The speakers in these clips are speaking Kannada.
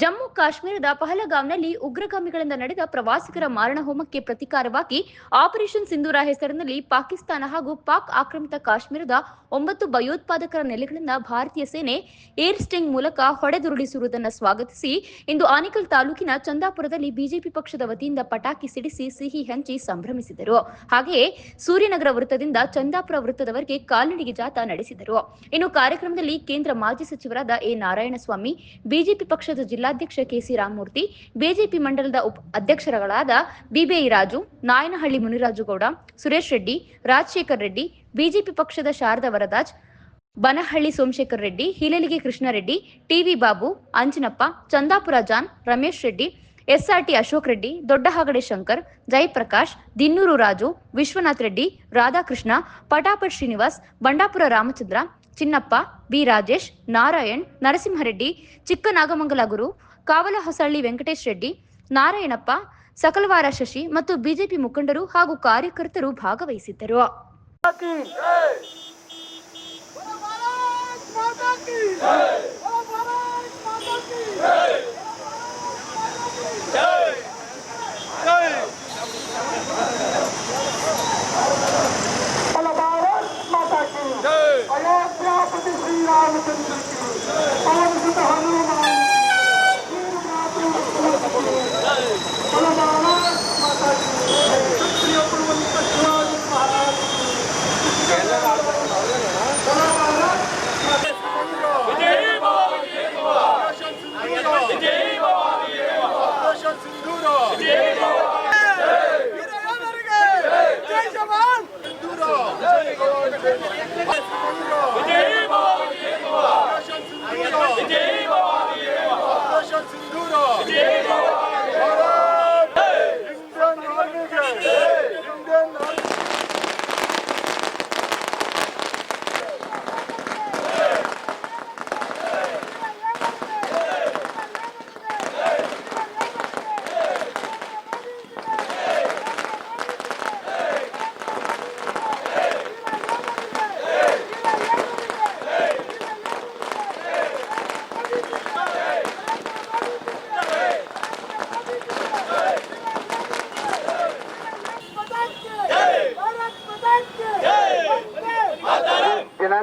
ಜಮ್ಮು ಕಾಶ್ಮೀರದ ಪಹಲಗಾಂವ್ನಲ್ಲಿ ಉಗ್ರಗಾಮಿಗಳಿಂದ ನಡೆದ ಪ್ರವಾಸಿಗರ ಮಾರಣ ಹೋಮಕ್ಕೆ ಪ್ರತಿಕಾರವಾಗಿ ಆಪರೇಷನ್ ಸಿಂಧೂರ ಹೆಸರಿನಲ್ಲಿ ಪಾಕಿಸ್ತಾನ ಹಾಗೂ ಪಾಕ್ ಆಕ್ರಮಿತ ಕಾಶ್ಮೀರದ ಒಂಬತ್ತು ಭಯೋತ್ಪಾದಕರ ನೆಲೆಗಳನ್ನು ಭಾರತೀಯ ಸೇನೆ ಏರ್ ಸ್ಟಿಂಗ್ ಮೂಲಕ ಹೊಡೆದುರುಳಿಸಿರುವುದನ್ನು ಸ್ವಾಗತಿಸಿ, ಇಂದು ಆನೇಕಲ್ ತಾಲೂಕಿನ ಚಂದಾಪುರದಲ್ಲಿ ಬಿಜೆಪಿ ಪಕ್ಷದ ವತಿಯಿಂದ ಪಟಾಕಿ ಸಿಡಿಸಿ ಸಿಹಿ ಹಂಚಿ ಸಂಭ್ರಮಿಸಿದರು. ಹಾಗೆಯೇ ಸೂರ್ಯನಗರ ವೃತ್ತದಿಂದ ಚಂದಾಪುರ ವೃತ್ತದವರೆಗೆ ಕಾಲ್ನಡಿಗೆ ಜಾಥಾ ನಡೆಸಿದರು. ಇನ್ನು ಕಾರ್ಯಕ್ರಮದಲ್ಲಿ ಕೇಂದ್ರ ಮಾಜಿ ಸಚಿವರಾದ ಎ ನಾರಾಯಣಸ್ವಾಮಿ, ಬಿಜೆಪಿ ಪಕ್ಷದ ಜಿಲ್ಲಾಧ್ಯಕ್ಷ ಕೆಸಿ ರಾಮಮೂರ್ತಿ, ಬಿಜೆಪಿ ಮಂಡಲದ ಉಪ ಅಧ್ಯಕ್ಷರುಗಳಾದ ಬಿಬಿಐ ರಾಜು, ನಾಯನಹಳ್ಳಿ ಮುನಿರಾಜುಗೌಡ ಸುರೇಶ್ ರೆಡ್ಡಿ, ರಾಜಶೇಖರ್ ರೆಡ್ಡಿ, ಬಿಜೆಪಿ ಪಕ್ಷದ Sharada Varadaj Banahalli Somashekar Reddy, Hilalige Krishna Reddy, TV Babu, Anjanappa, Chandapura John, Ramesh Reddy, SRT Ashok Reddy, Doddahagade Shankar, Jayaprakash, Dinnur Raju, Vishwanath Reddy, Radhakrishna, Patapat Srinivas, Bandapura Ramachandra Chinnappa B Rajesh, Narayan, Narasimha Reddy, Chikkanagamangala Guru Kavala Hosalli Venkatesh Reddy, Narayanappa, Sakalavara Shashi ಮತ್ತು ಬಿಜೆಪಿ ಮುಖಂಡರು ಹಾಗೂ ಕಾರ್ಯಕರ್ತರು ಭಾಗವಹಿಸಿದ್ದರು. की Yeah! Vieni,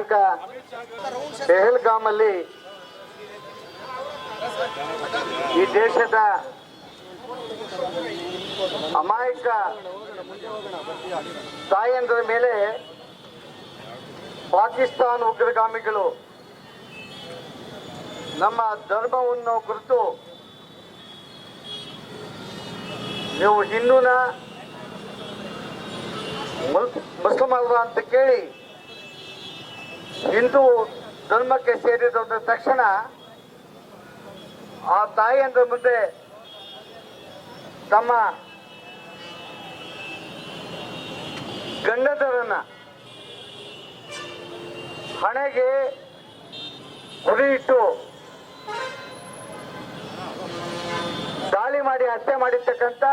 ದಿನಾಂಕ ಪೆಹಲ್ಗಾಮ್ ಈ ದೇಶದ ಅಮಾಯಕ ತಾಯಂದ್ರ ಮೇಲೆ ಪಾಕಿಸ್ತಾನ ಉಗ್ರಗಾಮಿಗಳು ನಮ್ಮ ಧರ್ಮವನ್ನು ಕುರಿತು ನೀವು ಹಿಂದೂನ ಮುಸ್ಲಿಮಲ್ರ ಅಂತ ಕೇಳಿ ಹಿಂದೂ ಧರ್ಮಕ್ಕೆ ಸೇರಿದ ತಕ್ಷಣ ಆ ತಾಯಿಯಂದ್ರ ಮುಂದೆ ತಮ್ಮ ಗಂಡದರನ್ನ ಹಣೆಗೆ ಗುರಿ ಇಟ್ಟು ದಾಳಿ ಮಾಡಿ ಹತ್ಯೆ ಮಾಡಿರ್ತಕ್ಕಂಥ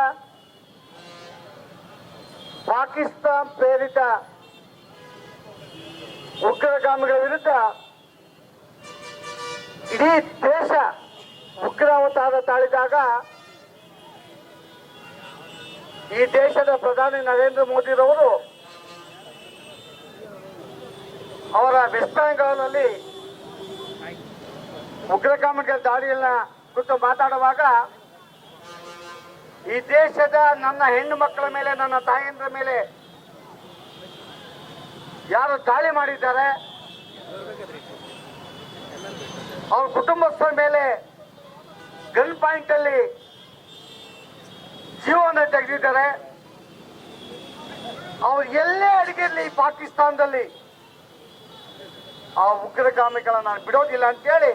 ಪಾಕಿಸ್ತಾನ್ ಪ್ರೇರಿತ ಉಗ್ರಗಾಮಿಗಳ ವಿರುದ್ಧ ಇಡೀ ದೇಶ ಉಗ್ರಾವತಾರ ತಾಳಿದಾಗ ಈ ದೇಶದ ಪ್ರಧಾನಿ ನರೇಂದ್ರ ಮೋದಿರವರು ಅವರ ವೆಸ್ಟ್ ಬೆಂಗಾಲ್ನಲ್ಲಿ ಉಗ್ರಗಾಮಿಗಳ ದಾಳಿಯನ್ನ ಕುರಿತು ಮಾತಾಡುವಾಗ ಈ ದೇಶದ ನನ್ನ ಹೆಣ್ಣು ಮಕ್ಕಳ ಮೇಲೆ, ನನ್ನ ತಾಯಂದ್ರ ಮೇಲೆ ಯಾರು ದಾಳಿ ಮಾಡಿದ್ದಾರೆ? ಅವ್ರ ಕುಟುಂಬಸ್ಥರ ಮೇಲೆ ಗನ್ ಪಾಯಿಂಟ್ ಅಲ್ಲಿ ಜೀವನ ತೆಗೆದಿದ್ದಾರೆ. ಅವ್ರು ಎಲ್ಲೇ ಅಡಗಿರ್ಲಿ ಪಾಕಿಸ್ತಾನದಲ್ಲಿ? ಆ ಉಗ್ರಗಾಮಿಗಳನ್ನ ನಾನು ಬಿಡೋದಿಲ್ಲ ಅಂತೇಳಿ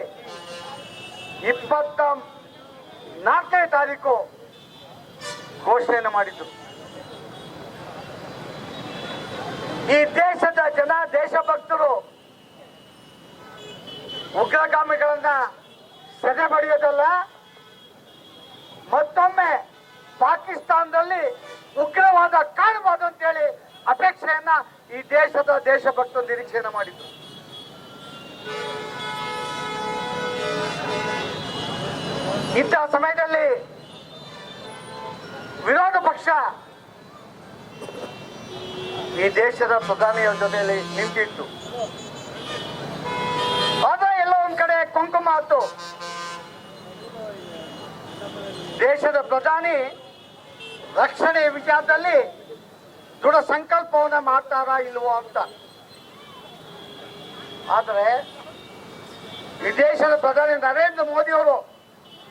ಇಪ್ಪತ್ತ ನಾಲ್ಕನೇ ತಾರೀಕು ಘೋಷಣೆಯನ್ನು ಮಾಡಿದ್ರು. ಈ ದೇಶದ ಜನ ದೇಶಭಕ್ತರು ಉಗ್ರಗಾಮಿಗಳನ್ನ ಸೆರೆ ಬಡಿಯೋದಲ್ಲ ಮತ್ತೊಮ್ಮೆ ಪಾಕಿಸ್ತಾನದಲ್ಲಿ ಉಗ್ರವಾದ ಕಾಣಬಹುದು ಅಂತ ಹೇಳಿ ಅಪೇಕ್ಷೆಯನ್ನ ಈ ದೇಶದ ದೇಶಭಕ್ತರು ನಿರೀಕ್ಷೆಯನ್ನ ಮಾಡಿದ್ರು. ಇಂತಹ ಸಮಯದಲ್ಲಿ ವಿರೋಧ ಪಕ್ಷ ಈ ದೇಶದ ಪ್ರಧಾನಿಯ ಜೊತೆಯಲ್ಲಿ ನಿಂತಿತ್ತು. ಆದ್ರೆ ಎಲ್ಲ ಒಂದ್ ಕಡೆ ಕುಂಕುಮ ಆತು ದೇಶದ ಪ್ರಧಾನಿ ರಕ್ಷಣೆ ವಿಚಾರದಲ್ಲಿ ದೃಢ ಸಂಕಲ್ಪವನ್ನ ಮಾಡ್ತಾರಾ ಇಲ್ವೋ ಅಂತ. ಆದರೆ ಈ ದೇಶದ ಪ್ರಧಾನಿ ನರೇಂದ್ರ ಮೋದಿ ಅವರು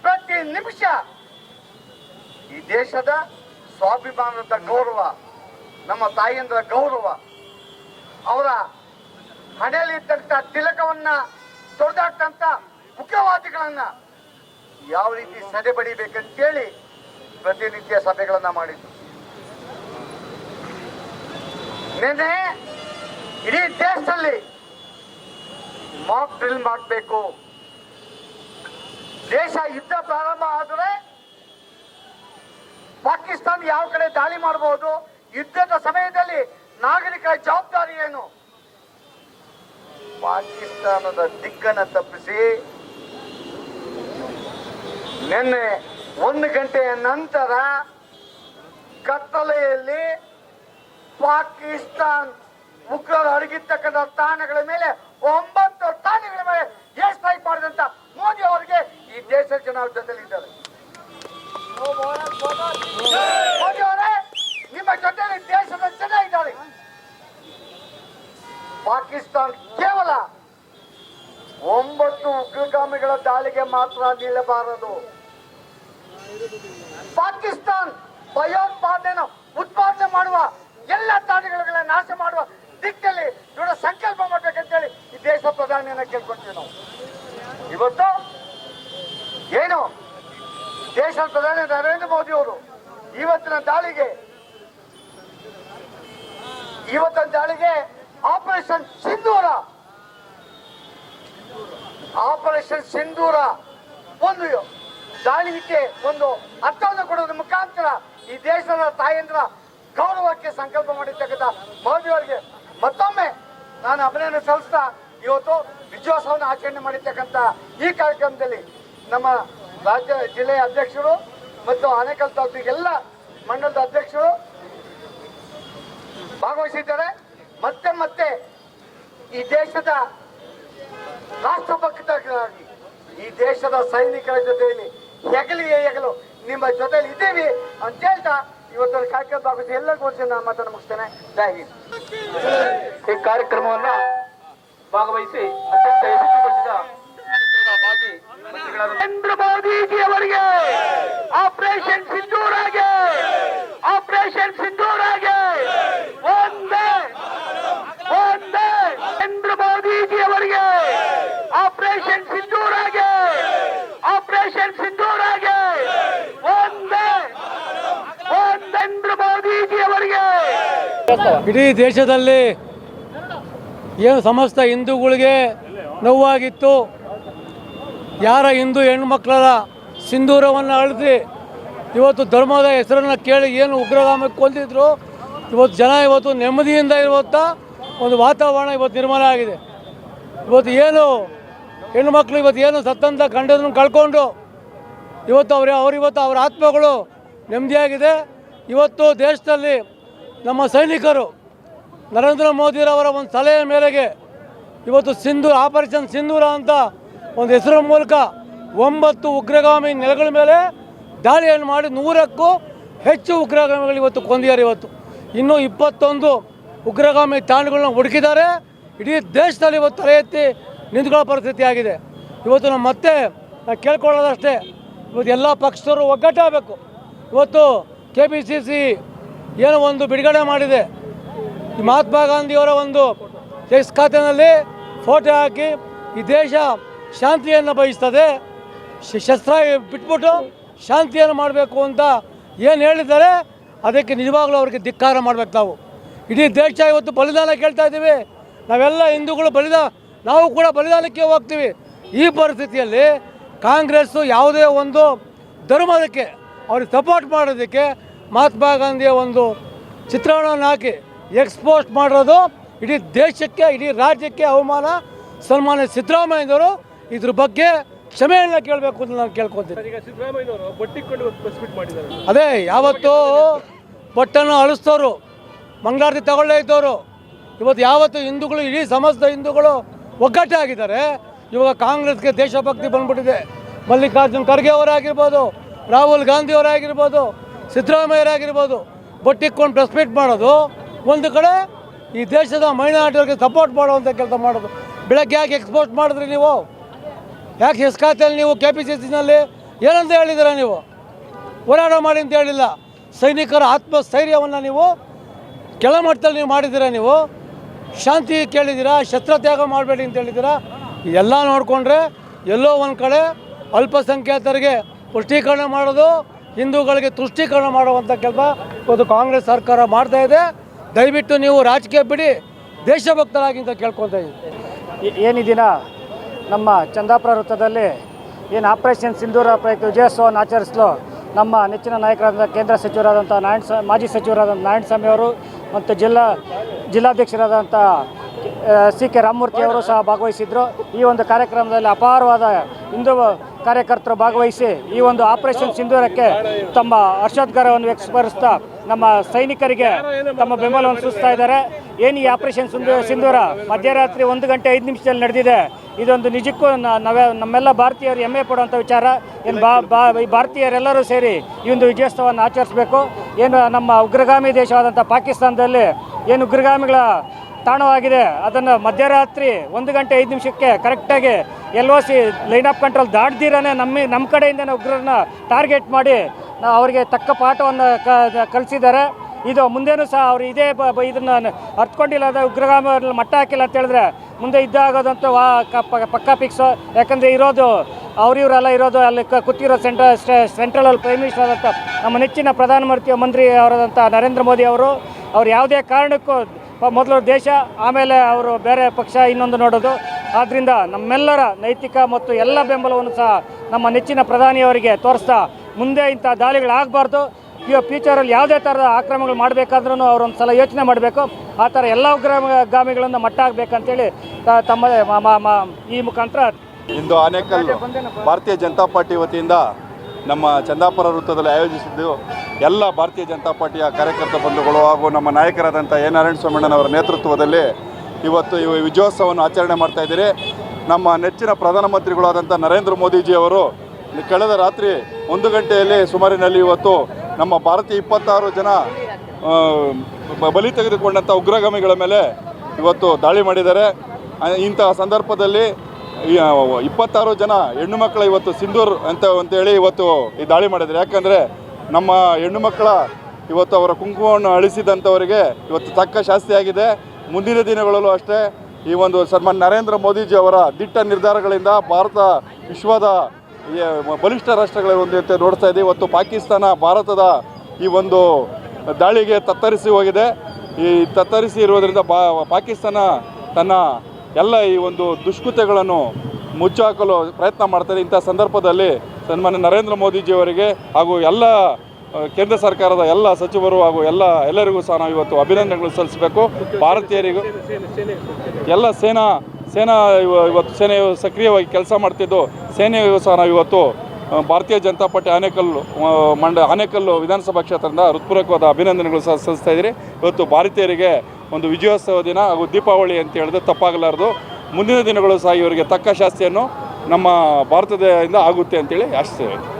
ಪ್ರತಿ ನಿಮಿಷ ಈ ದೇಶದ ಸ್ವಾಭಿಮಾನದ ಗೌರವ ನಮ್ಮ ತಾಯಿಯಂದ್ರ ಗೌರವ. ಅವರ ಹಣೆಯಲ್ಲಿದ್ದಂಥ ತಿಲಕವನ್ನ ತೊಡೆದಾಕ್ತಂತ ಮುಖ್ಯವಾದಿಗಳನ್ನ ಯಾವ ರೀತಿ ಸದೆ ಬಡಿಬೇಕಂತೇಳಿ ಪ್ರತಿನಿತ್ಯ ಸಭೆಗಳನ್ನ ಮಾಡಿದ್ರು ನಿನ್ನೆ ಇಡೀ ದೇಶದಲ್ಲಿ ಮಾಕ್ ಡ್ರಿಲ್ ಮಾಡಬೇಕು. ದೇಶ ಯುದ್ಧ ಪ್ರಾರಂಭ ಆದರೆ ಪಾಕಿಸ್ತಾನ ಯಾವ ಕಡೆ ದಾಳಿ ಮಾಡಬಹುದು ಯುದ್ಧದ ಸಮಯದಲ್ಲಿ ನಾಗರಿಕರ ಜವಾಬ್ದಾರಿ ಏನು ಪಾಕಿಸ್ತಾನದ ದಿಕ್ಕನ್ನು ತಪ್ಪಿಸಿ. ನಿನ್ನೆ ಒಂದು ಗಂಟೆಯ ನಂತರ ಕತ್ತಲೆಯಲ್ಲಿ ಪಾಕಿಸ್ತಾನ್ ಉಗ್ರರು ಅಡಗಿರ್ತಕ್ಕಂಥ ತಾಣಗಳ ಮೇಲೆ, ಒಂಬತ್ತು ತಾಣಗಳ ಮೇಲೆ ಏರ್ ಸ್ಟ್ರೈಕ್ ಮಾಡಿದಂತ ಮೋದಿ ಅವರಿಗೆ ಈ ದೇಶದ ಜನ ಜೊತೆಲಿದ್ದಾರೆ ಮೋದಿ ಅವರೇ ನಿಮ್ಮ ಜೊತೆಲಿ ದೇಶದ ಜನ ಇದ್ದಾರೆ ಪಾಕಿಸ್ತಾನ್ ಕೇವಲ ಒಂಬತ್ತು ಉಗ್ರಗಾಮಿಗಳ ದಾಳಿಗೆ ಮಾತ್ರ ನಿಲ್ಲಬಾರದು. ಪಾಕಿಸ್ತಾನ್ ಭಯೋತ್ಪಾದನೆ ಉತ್ಪಾದನೆ ಮಾಡುವ ಎಲ್ಲ ತಾಣಗಳ ನಾಶ ಮಾಡುವ ದಿಕ್ಕಲ್ಲಿ ದೃಢ ಸಂಕಲ್ಪ ಮಾಡ್ಬೇಕಂತೇಳಿ ಈ ದೇಶ ಪ್ರಧಾನಿಯನ್ನ ಕೇಳ್ಕೊಂತೀವಿ ನಾವು. ಇವತ್ತು ಏನು ದೇಶದ ಪ್ರಧಾನಿ ನರೇಂದ್ರ ಮೋದಿ ಅವರು ಇವತ್ತಿನ ದಾಳಿಗೆ ಇವತ್ತಿನ ದಾಳಿಗೆ ಆಪರೇಷನ್ ಸಿಂಧೂರ. ಆಪರೇಷನ್ ಸಿಂಧೂರ ಒಂದು ದಾಳಿಗೆ ಒಂದು ಅರ್ಥವನ್ನು ಕೊಡೋದ್ರ ಮುಖಾಂತರ ಈ ದೇಶದ ತಾಯಂದ್ರ ಗೌರವಕ್ಕೆ ಸಂಕಲ್ಪ ಮಾಡಿರ್ತಕ್ಕಂಥ ಮೋದಿಯವರಿಗೆ ಮತ್ತೊಮ್ಮೆ ನಾನು ಅಭಿನಂದನೆ ಸಲ್ಲಿಸ್ತಾ ಇವತ್ತು ವಿಜಯೋತ್ಸವವನ್ನು ಆಚರಣೆ ಮಾಡಿರ್ತಕ್ಕಂಥ ಈ ಕಾರ್ಯಕ್ರಮದಲ್ಲಿ ನಮ್ಮ ರಾಜ್ಯ ಜಿಲ್ಲೆಯ ಅಧ್ಯಕ್ಷರು ಮತ್ತು ಆನೇಕಲ್ ತಾಲೂಕಿಗೆಲ್ಲ ಮಂಡಲದ ಅಧ್ಯಕ್ಷರು ಭಾಗವಹಿಸಿದ್ದಾರೆ. ಮತ್ತೆ ಮತ್ತೆ ಈ ದೇಶದ ರಾಷ್ಟ್ರಭಕ್ತರಾಗಿ ಈ ದೇಶದ ಸೈನಿಕರ ಜೊತೆಯಲ್ಲಿ ಹೆಗಲಿಗೆ ಹೆಗಲು ನಿಮ್ಮ ಜೊತೆಯಲ್ಲಿ ಇದ್ದೀವಿ ಅಂತ ಹೇಳ್ತಾ ಇವತ್ತಿನ ಕಾರ್ಯಕ್ರಮ ಭಾಗವಹಿಸಿ ಎಲ್ಲರಿಗೂ ಒಂದು ನಾನು ಮಾತನ್ನು ಮುಗಿಸ್ತೇನೆ. ಜೈ ಹಿಂದ್. ಈ ಕಾರ್ಯಕ್ರಮವನ್ನ ಭಾಗವಹಿಸಿ ಅತ್ಯಂತ ಯಶಸ್ವಿಗೊಳಿಸಿದ ಮಾಜಿ ನರೇಂದ್ರ ಮೋದಿಜಿ ಅವರಿಗೆ ಆಪರೇಷನ್ ಸಿಂಧೂರಾಗೆ ಆಪರೇಷನ್ ಸಿಂಧೂರಾಗೆ ಒಂದೇ ಒಂದೇ ನರೇಂದ್ರ ಮೋದಿಜಿ ಅವರಿಗೆ ಆಪರೇಷನ್ ಸಿಂಧೂರಾಗೆ ಆಪರೇಷನ್ ಸಿಂಧೂರಾಗೆ ಒಂದೇ ಒಂದೇ ನರೇಂದ್ರ ಮೋದಿಜಿ ಅವರಿಗೆ ಇಡೀ ದೇಶದಲ್ಲಿ ಏನು ಸಮಸ್ತ ಹಿಂದೂಗಳಿಗೆ ನೋವಾಗಿತ್ತು. ಯಾರ ಹಿಂದೂ ಹೆಣ್ಮಕ್ಳರ ಸಿಂಧೂರವನ್ನು ಅಳಿಸಿ ಇವತ್ತು ಧರ್ಮದ ಹೆಸರನ್ನು ಕೇಳಿ ಏನು ಉಗ್ರಗಾಮಕ್ಕೆ ಕೊಂದಿದ್ರು, ಇವತ್ತು ಜನ ಇವತ್ತು ನೆಮ್ಮದಿಯಿಂದ ಇರುವಂಥ ಒಂದು ವಾತಾವರಣ ಇವತ್ತು ನಿರ್ಮಾಣ ಆಗಿದೆ. ಇವತ್ತು ಏನು ಹೆಣ್ಮಕ್ಳು ಇವತ್ತು ಏನು ಸತ್ತಂತ ಗಂಡದನ್ನು ಕಳ್ಕೊಂಡು ಇವತ್ತು ಅವ್ರ ಇವತ್ತು ಅವರ ಆತ್ಮಗಳು ನೆಮ್ಮದಿಯಾಗಿದೆ. ಇವತ್ತು ದೇಶದಲ್ಲಿ ನಮ್ಮ ಸೈನಿಕರು ನರೇಂದ್ರ ಮೋದಿರವರ ಒಂದು ಸಲಹೆಯ ಮೇರೆಗೆ ಇವತ್ತು ಸಿಂಧೂರ್ ಆಪರೇಷನ್ ಸಿಂಧೂರ ಅಂತ ಒಂದು ಹೆಸರ ಮೂಲಕ ಒಂಬತ್ತು ಉಗ್ರಗಾಮಿ ನೆಲೆಗಳ ಮೇಲೆ ದಾಳಿಯನ್ನು ಮಾಡಿ ನೂರಕ್ಕೂ ಹೆಚ್ಚು ಉಗ್ರಗಾಮಿಗಳು ಇವತ್ತು ಕೊಂದಿದ್ದಾರೆ ಇವತ್ತು. ಇನ್ನೂ ಇಪ್ಪತ್ತೊಂದು ಉಗ್ರಗಾಮಿ ತಾಣಗಳನ್ನ ಹುಡುಕಿದ್ದಾರೆ. ಇಡೀ ದೇಶದಲ್ಲಿ ಇವತ್ತು ತಲೆ ಎತ್ತಿ ನಿಂತ್ಕೊಳ್ಳೋ ಪರಿಸ್ಥಿತಿ ಆಗಿದೆ. ಇವತ್ತು ನಾವು ಮತ್ತೆ ಕೇಳ್ಕೊಳ್ಳೋದಷ್ಟೇ. ಇವತ್ತು ಎಲ್ಲ ಪಕ್ಷದವರು ಒಗ್ಗಟ್ಟಾಗಬೇಕು. ಇವತ್ತು ಕೆ ಪಿ ಸಿ ಸಿ ಏನೋ ಒಂದು ಬಿಡುಗಡೆ ಮಾಡಿದೆ. ಮಹಾತ್ಮ ಗಾಂಧಿಯವರ ಒಂದು ಎಕ್ಸ್ ಖಾತೆಯಲ್ಲಿ ಫೋಟೋ ಹಾಕಿ ಈ ದೇಶ ಶಾಂತಿಯನ್ನು ಬಯಸ್ತದೆ. ಶಸ್ತ್ರ ಬಿಟ್ಬಿಟ್ಟು ಶಾಂತಿಯನ್ನು ಮಾಡಬೇಕು ಅಂತ ಏನು ಹೇಳಿದ್ದಾರೆ, ಅದಕ್ಕೆ ನಿಜವಾಗ್ಲೂ ಅವ್ರಿಗೆ ಧಿಕ್ಕಾರ ಮಾಡ್ಬೇಕು ನಾವು. ಇಡೀ ದೇಶ ಇವತ್ತು ಬಲಿದಾನ ಕೇಳ್ತಾ ಇದ್ದೀವಿ. ನಾವೆಲ್ಲ ಹಿಂದೂಗಳು ಬಲಿದಾನ ನಾವು ಕೂಡ ಬಲಿದಾನಕ್ಕೆ ಹೋಗ್ತೀವಿ. ಈ ಪರಿಸ್ಥಿತಿಯಲ್ಲಿ ಕಾಂಗ್ರೆಸ್ಸು ಯಾವುದೇ ಒಂದು ಧರ್ಮದಕ್ಕೆ ಅವ್ರಿಗೆ ಸಪೋರ್ಟ್ ಮಾಡೋದಕ್ಕೆ ಮಹಾತ್ಮ ಗಾಂಧಿಯ ಒಂದು ಚಿತ್ರಣವನ್ನು ಹಾಕಿ ಎಕ್ಸ್ಪೋಸ್ಟ್ ಮಾಡಿರೋದು ಇಡೀ ದೇಶಕ್ಕೆ ಇಡೀ ರಾಜ್ಯಕ್ಕೆ ಅವಮಾನ ಸನ್ಮಾನ್ಯ ಸಿದ್ದರಾಮಯ್ಯನವರು. ಇದ್ರ ಬಗ್ಗೆ ಕ್ಷಮೆಯನ್ನ ಕೇಳಬೇಕು ಅಂತ ನಾನು ಕೇಳ್ಕೊತೀನಿ. ಅದೇ ಯಾವತ್ತು ಬಟ್ಟನ್ನು ಅಳಿಸ್ತವ್ರು ಮಂಗಳಾರತಿ ತಗೊಳ್ಳೇ ಇದ್ದವರು. ಇವತ್ತು ಯಾವತ್ತು ಹಿಂದೂಗಳು ಇಡೀ ಸಮಸ್ತ ಹಿಂದೂಗಳು ಒಗ್ಗಟ್ಟಾಗಿದ್ದಾರೆ ಇವಾಗ ಕಾಂಗ್ರೆಸ್ಗೆ ದೇಶಭಕ್ತಿ ಬಂದ್ಬಿಟ್ಟಿದೆ. ಮಲ್ಲಿಕಾರ್ಜುನ್ ಖರ್ಗೆ ಅವರಾಗಿರ್ಬೋದು ರಾಹುಲ್ ಗಾಂಧಿ ಅವರಾಗಿರ್ಬೋದು ಸಿದ್ದರಾಮಯ್ಯರಾಗಿರ್ಬೋದು ಬಟ್ಟಿಕ್ಕೊಂಡು ಪ್ರೆಸ್ ಮೀಟ್ ಮಾಡೋದು, ಒಂದು ಕಡೆ ಈ ದೇಶದ ಮೈನಾರಿಟಿಯವ್ರಿಗೆ ಸಪೋರ್ಟ್ ಮಾಡುವಂಥ ಕೆಲಸ ಮಾಡೋದು. ಬೆಳಗ್ಗೆ ಯಾಕೆ ಎಕ್ಸ್ಪೋರ್ಟ್ ಮಾಡಿದ್ರಿ ನೀವು? ಯಾಕೆ ಎಸ್ ನೀವು ಕೆ ಪಿ ಸಿ ಸಿನಲ್ಲಿ ಏನಂತ ಹೇಳಿದ್ದೀರಾ ನೀವು? ಹೋರಾಟ ಮಾಡಿ ಅಂತ ಹೇಳಿಲ್ಲ. ಸೈನಿಕರ ಆತ್ಮಸ್ಥೈರ್ಯವನ್ನು ನೀವು ಕೆಳಮಟ್ಟದಲ್ಲಿ ನೀವು ಮಾಡಿದ್ದೀರಾ ನೀವು? ಶಾಂತಿ ಕೇಳಿದ್ದೀರಾ? ಶಸ್ತ್ರತ್ಯಾಗ ಮಾಡಬೇಡಿ ಅಂತ ಹೇಳಿದ್ದೀರಾ? ಎಲ್ಲ ನೋಡಿಕೊಂಡ್ರೆ ಎಲ್ಲೋ ಒಂದು ಕಡೆ ಅಲ್ಪಸಂಖ್ಯಾತರಿಗೆ ಪುಷ್ಟೀಕರಣ ಮಾಡೋದು ಹಿಂದೂಗಳಿಗೆ ತುಷ್ಟೀಕರಣ ಮಾಡುವಂಥ ಕೆಲಸ ಒಂದು ಕಾಂಗ್ರೆಸ್ ಸರ್ಕಾರ ಮಾಡ್ತಾ ಇದೆ. ದಯವಿಟ್ಟು ನೀವು ರಾಜಕೀಯ ಬಿಡಿ, ದೇಶಭಕ್ತರಾಗಿ ಅಂತ ಕೇಳ್ಕೊತಾ ಇದ್ದೀವಿ ಏ- ಏನು ಈ ನಮ್ಮ ಚಂದಾಪುರ ವೃತ್ತದಲ್ಲಿ ಏನು ಆಪರೇಷನ್ ಸಿಂಧೂರ ಪ್ರಯುಕ್ತ ವಿಜಯೋತ್ಸವವನ್ನು ಆಚರಿಸಲು ನಮ್ಮ ನೆಚ್ಚಿನ ನಾಯಕರಾದಂಥ ಕೇಂದ್ರ ಸಚಿವರಾದಂಥ ನಾರಾಯಣ ಮಾಜಿ ಸಚಿವರಾದಂಥ ನಾರಾಯಣಸ್ವಾಮಿ ಅವರು ಮತ್ತು ಜಿಲ್ಲಾ ಜಿಲ್ಲಾಧ್ಯಕ್ಷರಾದಂಥ ಸಿ ಕೆ ರಾಮಮೂರ್ತಿ ಅವರು ಸಹ ಭಾಗವಹಿಸಿದ್ರು. ಈ ಒಂದು ಕಾರ್ಯಕ್ರಮದಲ್ಲಿ ಅಪಾರವಾದ ಹಿಂದೂ ಕಾರ್ಯಕರ್ತರು ಭಾಗವಹಿಸಿ ಈ ಒಂದು ಆಪರೇಷನ್ ಸಿಂಧೂರಕ್ಕೆ ತಮ್ಮ ಹರ್ಷೋದ್ಗಾರವನ್ನು ವ್ಯಕ್ತಪಡಿಸ್ತಾ ನಮ್ಮ ಸೈನಿಕರಿಗೆ ತಮ್ಮ ಬೆಂಬಲವನ್ನು ಸೂಚಿಸ್ತಾ ಇದ್ದಾರೆ. ಏನು ಈ ಆಪರೇಷನ್ ಸಿಂಧೂ, ಸಿಂಧೂರ ಮಧ್ಯರಾತ್ರಿ ಒಂದು ಗಂಟೆ ಐದು ನಿಮಿಷದಲ್ಲಿ ನಡೆದಿದೆ. ಇದೊಂದು ನಿಜಕ್ಕೂ ನಾವೇ, ನಮ್ಮೆಲ್ಲ ಭಾರತೀಯರು ಹೆಮ್ಮೆ ಪಡುವಂಥ ವಿಚಾರ. ಏನು ಬಾ ಬಾ ಭಾರತೀಯರೆಲ್ಲರೂ ಸೇರಿ ಈ ಒಂದು ವಿಜಯೋತ್ಸವವನ್ನು ಆಚರಿಸಬೇಕು. ಏನು ನಮ್ಮ ಉಗ್ರಗಾಮಿ ದೇಶವಾದಂಥ ಪಾಕಿಸ್ತಾನದಲ್ಲಿ ಏನು ಉಗ್ರಗಾಮಿಗಳ ತಾಣವಾಗಿದೆ. ಅದನ್ನು ಮಧ್ಯರಾತ್ರಿ ಒಂದು ಗಂಟೆ ಐದು ನಿಮಿಷಕ್ಕೆ ಕರೆಕ್ಟಾಗಿ L O C line of control ದಾಟ್ದಿರನೇ ನಮ್ಮ ನಮ್ಮ ಕಡೆಯಿಂದನೇ ಉಗ್ರರನ್ನ ಟಾರ್ಗೆಟ್ ಮಾಡಿ ಅವರಿಗೆ ತಕ್ಕ ಪಾಠವನ್ನು ಕಲಿಸಿದ್ದಾರೆ. ಇದು ಮುಂದೇನು ಸಹ ಅವರು ಇದೇ ಬ- ಇದನ್ನ ಅರ್ಥಕೊಂಡಿಲ್ಲ ಅಂದರೆ ಉಗ್ರಗಾಮಿ ಮಟ್ಟ ಹಾಕಿಲ್ಲ ಅಂತ ಹೇಳಿದ್ರೆ ಮುಂದೆ ಇದ್ದಾಗೋದಂತ ವಾ ಪಕ್ಕಾ ಫಿಕ್ಸು ಯಾಕಂದರೆ ಇರೋದು ಅವರಿವರೆಲ್ಲ ಇರೋದು ಅಲ್ಲಿ ಕ- ಕೂತಿರೋ ಸೆಂಟ್ರಲ್ ಸೆಂಟ್ರಲಲ್ಲಿ ಪ್ರೈಮ್ ಮಿನಿಸ್ಟರ್ ಆದಂಥ ನಮ್ಮ ನೆಚ್ಚಿನ ಪ್ರಧಾನಮಂತ್ರಿ ಮಂತ್ರಿ ಅವರಾದಂಥ ನರೇಂದ್ರ ಮೋದಿ ಅವರು, ಅವ್ರು ಯಾವುದೇ ಕಾರಣಕ್ಕೂ ಮೊದಲು ದೇಶ ಆಮೇಲೆ ಅವರು ಬೇರೆ ಪಕ್ಷ ಇನ್ನೊಂದು ನೋಡೋದು. ಆದ್ದರಿಂದ ನಮ್ಮೆಲ್ಲರ ನೈತಿಕ ಮತ್ತು ಎಲ್ಲ ಬೆಂಬಲವನ್ನು ಸಹ ನಮ್ಮ ನೆಚ್ಚಿನ ಪ್ರಧಾನಿಯವರಿಗೆ ತೋರಿಸ್ತಾ ಮುಂದೆ ಇಂಥ ದಾಳಿಗಳಾಗಬಾರ್ದು. ಫ್ಯೂಚರಲ್ಲಿ ಯಾವುದೇ ಥರದ ಆಕ್ರಮಗಳು ಮಾಡಬೇಕಾದ್ರೂ ಅವರು ಒಂದು ಸಲ ಯೋಚನೆ ಮಾಡಬೇಕು. ಆ ಥರ ಎಲ್ಲ ಉಗ್ರಗಾಮಿಗಳನ್ನು ಮಟ್ಟ ಆಗಬೇಕಂತೇಳಿ ತಮ್ಮ ಈ ಮುಖಾಂತರ ಇಂದು ಆನೇಕಲ್ ಭಾರತೀಯ ಜನತಾ ಪಾರ್ಟಿ ವತಿಯಿಂದ ನಮ್ಮ ಚಂದಾಪುರ ವೃತ್ತದಲ್ಲಿ ಆಯೋಜಿಸಿದ್ದು ಎಲ್ಲ ಭಾರತೀಯ ಜನತಾ ಪಾರ್ಟಿಯ ಕಾರ್ಯಕರ್ತ ಬಂಧುಗಳು ಹಾಗೂ ನಮ್ಮ ನಾಯಕರಾದಂಥ ಎ ನಾರಾಯಣ ಸ್ವಾಮಣ್ಣನವರ ನೇತೃತ್ವದಲ್ಲಿ ಇವತ್ತು ಈ ವಿಜಯೋತ್ಸವವನ್ನು ಆಚರಣೆ ಮಾಡ್ತಾ ಇದ್ದೀರಿ. ನಮ್ಮ ನೆಚ್ಚಿನ ಪ್ರಧಾನಮಂತ್ರಿಗಳಾದಂಥ ನರೇಂದ್ರ ಮೋದಿಜಿಯವರು ಕಳೆದ ರಾತ್ರಿ ಒಂದು ಗಂಟೆಯಲ್ಲಿ ಸುಮಾರಿನಲ್ಲಿ ಇವತ್ತು ನಮ್ಮ ಭಾರತೀಯ ಇಪ್ಪತ್ತಾರು ಜನ ಬಲಿ ತೆಗೆದುಕೊಂಡಂಥ ಉಗ್ರಗಾಮಿಗಳ ಮೇಲೆ ಇವತ್ತು ದಾಳಿ ಮಾಡಿದ್ದಾರೆ. ಇಂತಹ ಸಂದರ್ಭದಲ್ಲಿ ಇಪ್ಪತ್ತಾರು ಜನ ಹೆಣ್ಣು ಮಕ್ಕಳ ಇವತ್ತು ಸಿಂಧೂರ್ ಅಂತ ಅಂತೇಳಿ ಇವತ್ತು ಈ ದಾಳಿ ಮಾಡಿದ್ರು. ಯಾಕಂದರೆ ನಮ್ಮ ಹೆಣ್ಣು ಮಕ್ಕಳ ಇವತ್ತು ಅವರ ಕುಂಕುಮವನ್ನು ಅಳಿಸಿದಂಥವರಿಗೆ ಇವತ್ತು ತಕ್ಕ ಶಾಸ್ತಿ ಆಗಿದೆ. ಮುಂದಿನ ದಿನಗಳಲ್ಲೂ ಅಷ್ಟೇ ಈ ಒಂದು ಸನ್ಮಾನ್ ನರೇಂದ್ರ ಮೋದಿಜಿ ಅವರ ದಿಟ್ಟ ನಿರ್ಧಾರಗಳಿಂದ ಭಾರತ ವಿಶ್ವದ ಬಲಿಷ್ಠ ರಾಷ್ಟ್ರಗಳ ಒಂದು ನೋಡ್ತಾ ಇದೆ. ಇವತ್ತು ಪಾಕಿಸ್ತಾನ ಭಾರತದ ಈ ಒಂದು ದಾಳಿಗೆ ತತ್ತರಿಸಿ ಹೋಗಿದೆ. ಈ ತತ್ತರಿಸಿ ಇರುವುದರಿಂದ ಪಾಕಿಸ್ತಾನ ತನ್ನ ಎಲ್ಲ ಈ ಒಂದು ದುಷ್ಕೃತ್ಯಗಳನ್ನು ಮುಚ್ಚಾಕಲು ಪ್ರಯತ್ನ ಮಾಡ್ತಾರೆ. ಇಂಥ ಸಂದರ್ಭದಲ್ಲಿ ಸನ್ಮಾನ್ಯ ನರೇಂದ್ರ ಮೋದಿಜಿಯವರಿಗೆ ಹಾಗೂ ಎಲ್ಲ ಕೇಂದ್ರ ಸರ್ಕಾರದ ಎಲ್ಲ ಸಚಿವರು ಹಾಗೂ ಎಲ್ಲ, ಎಲ್ಲರಿಗೂ ಸಹ ನಾವು ಇವತ್ತು ಅಭಿನಂದನೆಗಳು ಸಲ್ಲಿಸಬೇಕು. ಭಾರತೀಯರಿಗೂ ಎಲ್ಲ ಸೇನಾ ಸೇನಾ ಇವತ್ತು ಸೇನೆಯು ಸಕ್ರಿಯವಾಗಿ ಕೆಲಸ ಮಾಡ್ತಿದ್ದು. ಸೇನೆಯು ಸಹ ನಾವು ಇವತ್ತು ಭಾರತೀಯ ಜನತಾ ಪಾರ್ಟಿ ಆನೇಕಲ್ಲು ಮಂಡ, ಆನೇಕಲ್ಲು ವಿಧಾನಸಭಾ ಕ್ಷೇತ್ರದಿಂದ ಹೃತ್ಪೂರ್ವಕವಾದ ಅಭಿನಂದನೆಗಳು ಸಹ ಸಲ್ಲಿಸ್ತಾ ಇದ್ದೀರಿ. ಇವತ್ತು ಭಾರತೀಯರಿಗೆ ಒಂದು ವಿಜಯೋತ್ಸವ ದಿನ ಹಾಗೂ ದೀಪಾವಳಿ ಅಂತ ಹೇಳಿದ್ರೆ ತಪ್ಪಾಗಲಾರದು. ಮುಂದಿನ ದಿನಗಳು ಸಹ ಇವರಿಗೆ ತಕ್ಕ ಶಾಸ್ತಿಯನ್ನು ನಮ್ಮ ಭಾರತದಿಂದ ಆಗುತ್ತೆ ಅಂತೇಳಿ ಆಶಿಸ್ತೇವೆ.